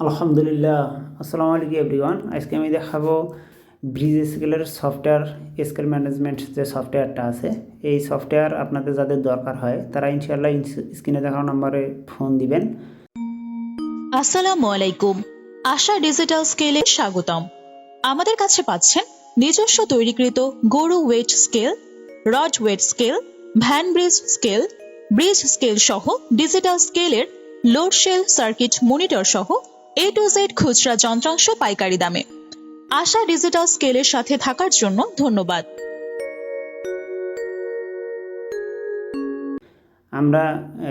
আলহামদুলিল্লাহ, আসসালামু আলাইকুম এভরিওয়ান আজকে আমি দেখাবো ব্রিজ স্কেলের সফটওয়্যার স্কেল ম্যানেজমেন্ট যে সফটওয়্যারটা আছে, এই সফটওয়্যার আপনাদের যাদের দরকার হয়, তারা ইনশাআল্লাহ স্ক্রিনে দেখানো নম্বরে ফোন দিবেন। আসসালামু আলাইকুম। আশা ডিজিটাল স্কেলে স্বাগতম। আমাদের কাছে পাচ্ছেন নিজস্ব তৈরিকৃত গরু weight scale rod weight scale van bridge scale bridge scale সহ ডিজিটাল স্কেলের লোড শেল সার্কিট মনিটর সহ এ টু জেড খুচরা যন্ত্রাংশ পাইকারি দামে। আশা ডিজিটাল স্কেলের সাথে থাকার জন্য ধন্যবাদ। আমরা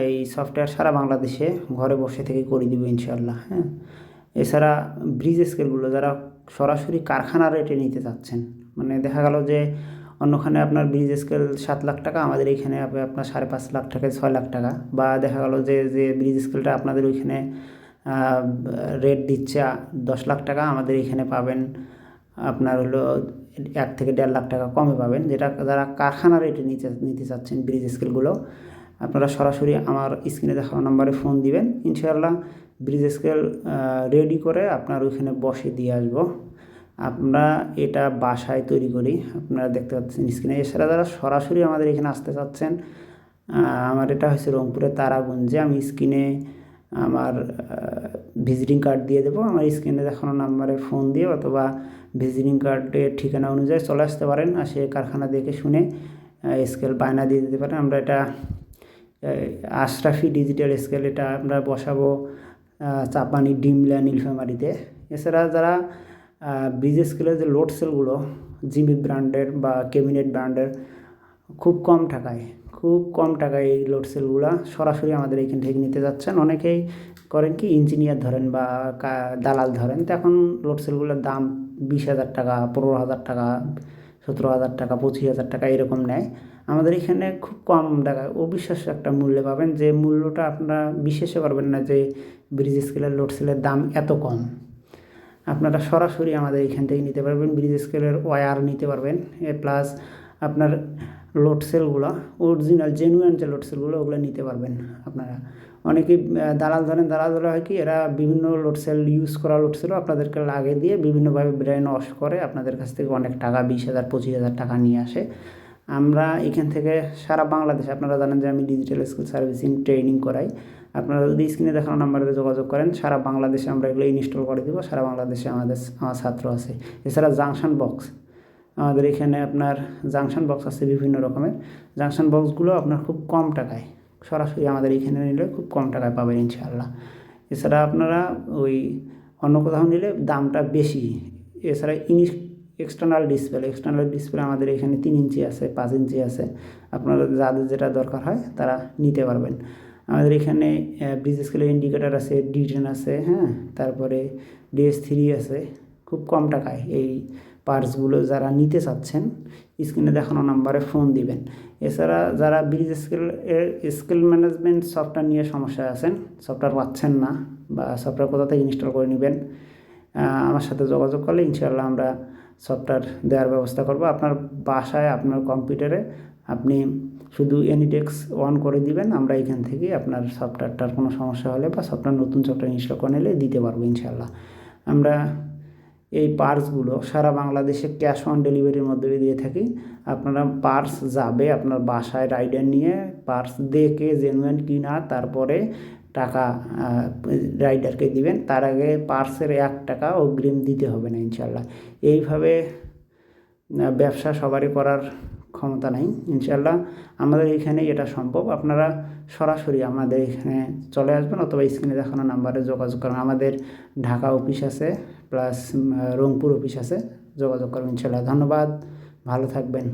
এই সফটওয়্যার সারা বাংলাদেশে ঘরে বসে থেকে করে দিব ইনশাল্লাহ হ্যাঁ। এছাড়া ব্রিজ স্কেলগুলো যারা সরাসরি কারখানা রেটে নিতে চাচ্ছেন মানে দেখা গেল যে অন্যখানে আপনার ব্রিজ স্কেল সাত লাখ টাকা, আমাদের এইখানে আপনার সাড়ে পাঁচ লাখ টাকা ছয় লাখ টাকা, বা দেখা গেল যে যে ব্রিজ স্কেলটা আপনাদের ওইখানে রেট দিচ্ছে দশ লাখ টাকা আমাদের এখানে পাবেন। আপনার হলো এক থেকে দেড় লাখ টাকা কমে পাবেন, যেটা যারা কারখানা রেটে নিতে নিতে চাচ্ছেন ব্রিজ স্কেলগুলো আপনারা সরাসরি আমার স্ক্রিনে দেখানো নাম্বারে ফোন দিবেন। ইনশাআল্লাহ ব্রিজ স্কেল রেডি করে আপনার ওইখানে বসে দিয়ে আসব। আমরা এটা বাসায় তৈরি করি, আপনারা দেখতে পাচ্ছেন স্ক্রিনে এছাড়া যারা সরাসরি আমাদের এখানে আসতে চাচ্ছেন আমার এটা হচ্ছে রংপুরের তারাগঞ্জে, আমি স্ক্রিনে আমার ভিজিটিং কার্ড দিয়ে দেবো। আমার স্ক্রিনে দেখানো নাম্বারে ফোন দিয়ে অথবা ভিজিটিং কার্ডের ঠিকানা অনুযায়ী চলে আসতে পারেন। আর সে কারখানা দেখে শুনে স্কেল বায়না দিয়ে দিতে পারেন। আমরা এটা আশরাফি ডিজিটাল স্কেল এটা আমরা বসাবো চাপানি ডিমলা নীলফামারিতে এছাড়া যারা ব্রিজ স্কেলের যে লোড সেলগুলো জিবি ব্র্যান্ডের বা ক্যাবিনেট ব্র্যান্ডের, খুব কম টাকায় খুব কম টাকায় এই লোড সেলগুলো সরাসরি আমাদের এইখান থেকে নিতে যাচ্ছেন। অনেকেই করেন কি ইঞ্জিনিয়ার ধরেন বা দালাল ধরেন। তো এখন লোড সেলগুলোর দাম বিশ হাজার টাকা, পনেরো হাজার টাকা, সতেরো হাজার টাকা, পঁচিশ হাজার টাকা এরকম নেয়। আমাদের এখানে খুব কম টাকায় অবিশ্বাস্য একটা মূল্যে পাবেন। যে মূল্যটা আপনারা বিশ্বাসও করবেন না যে ব্রিজ স্কেলের লোড সেলের দাম এত কম। আপনারা সরাসরি আমাদের এখান থেকে নিতে পারবেন। ব্রিজ স্কেলের ওয়্যার নিতে পারবেন। এ প্লাস আপনার লোড সেলগুলো অরিজিনাল জেনুইন যে লোড সেলগুলো ওগুলো নিতে পারবেন আপনারা। অনেকেই দালাল ধরেন দালাল ধরা হয় কি, এরা বিভিন্ন লোড সেল ইউজ করা লোড সেলও আপনাদেরকে লাগে দিয়ে বিভিন্নভাবে ব্রেন ওয়াশ করে আপনাদের কাছ থেকে অনেক টাকা, বিশ হাজার, পঁচিশ হাজার টাকা নিয়ে আসে। আমরা এখান থেকে সারা বাংলাদেশে, আপনারা জানেন যে আমি ডিজিটাল স্কুল সার্ভিসিং ট্রেনিং করাই। আপনারা যদি স্ক্রিনে দেখানো নাম্বারে যোগাযোগ করেন, সারা বাংলাদেশে আমরা এগুলো ইনস্টল করে দেবো, সারা বাংলাদেশে আমাদের, আমার ছাত্র আছে। এছাড়া জাংশন বক্স আমাদের এখানে আপনার জাংশন বক্স আছে বিভিন্ন রকমের। জাংশন বক্সগুলো আপনার খুব কম টাকায়, সরাসরি আমাদের এখানে নিলে খুব কম টাকায় পাবেন ইনশাআল্লাহ। এছাড়া আপনারা ওই অন্য কোথাও নিলে দামটা বেশি, এছাড়া ইনিশ এক্সটার্নাল ডিসপ্লে এক্সটার্নাল ডিসপ্লে আমাদের এখানে তিন ইঞ্চি আছে, পাঁচ ইঞ্চি আছে। আপনারা যাদের যেটা দরকার হয় তারা নিতে পারবেন। আমাদের এখানে ব্রিজ ইন্ডিকেটার আছে ডি টেন আছে হ্যাঁ? তারপরে ডিএস থ্রি আছে, খুব কম টাকায় এই পার্টসগুলো যারা নিতে চাচ্ছেন স্ক্রিনে দেখানো নাম্বারে ফোন দিবেন। এছাড়া যারা bridge scale scale management software নিয়ে সমস্যায় আছেন সফটওয়্যার পাচ্ছেন না বা সফটওয়্যার কোথা থেকে ইনস্টল করে নেবেন আমার সাথে যোগাযোগ করলে ইনশাআল্লাহ আমরা সফটওয়্যার দেওয়ার ব্যবস্থা করব। আপনার বাসায়, আপনার কম্পিউটারে আপনি শুধু এনিটেক্স অন করে দিবেন, আমরা এখান থেকে আপনার সফটওয়্যারটার কোনো সমস্যা হলে বা সফটওয়্যার নতুন সফটওয়্যার ইনস্টল করে নিলে দিতে পারব ইনশাল্লাহ আমরা এই পার্সগুলো সারা বাংলাদেশে ক্যাশ অন ডেলিভারির মাধ্যমে দিয়ে থাকি। আপনারা পার্স যাবে আপনার বাসায় রাইডার নিয়ে, পার্স দেখে জেনুয়েন কিনা, তারপরে টাকা রাইডারকে দিবেন। তার আগে পার্সের এক টাকা অগ্রিম দিতে হবে না ইনশাল্লাহ এইভাবে ব্যবসা সবারই করার ক্ষমতা নাই ইনশাল্লাহ আমাদের এখানে এটা সম্ভব। আপনারা সরাসরি আমাদের এখানে চলে আসবেন অথবা স্ক্রিনে দেখানো নাম্বারে যোগাযোগ করুন আমাদের ঢাকা অফিস আছে প্লাস রংপুর অফিস আছে, যোগাযোগ করবেন ইনশাল্লাহ ধন্যবাদ, ভালো থাকবেন।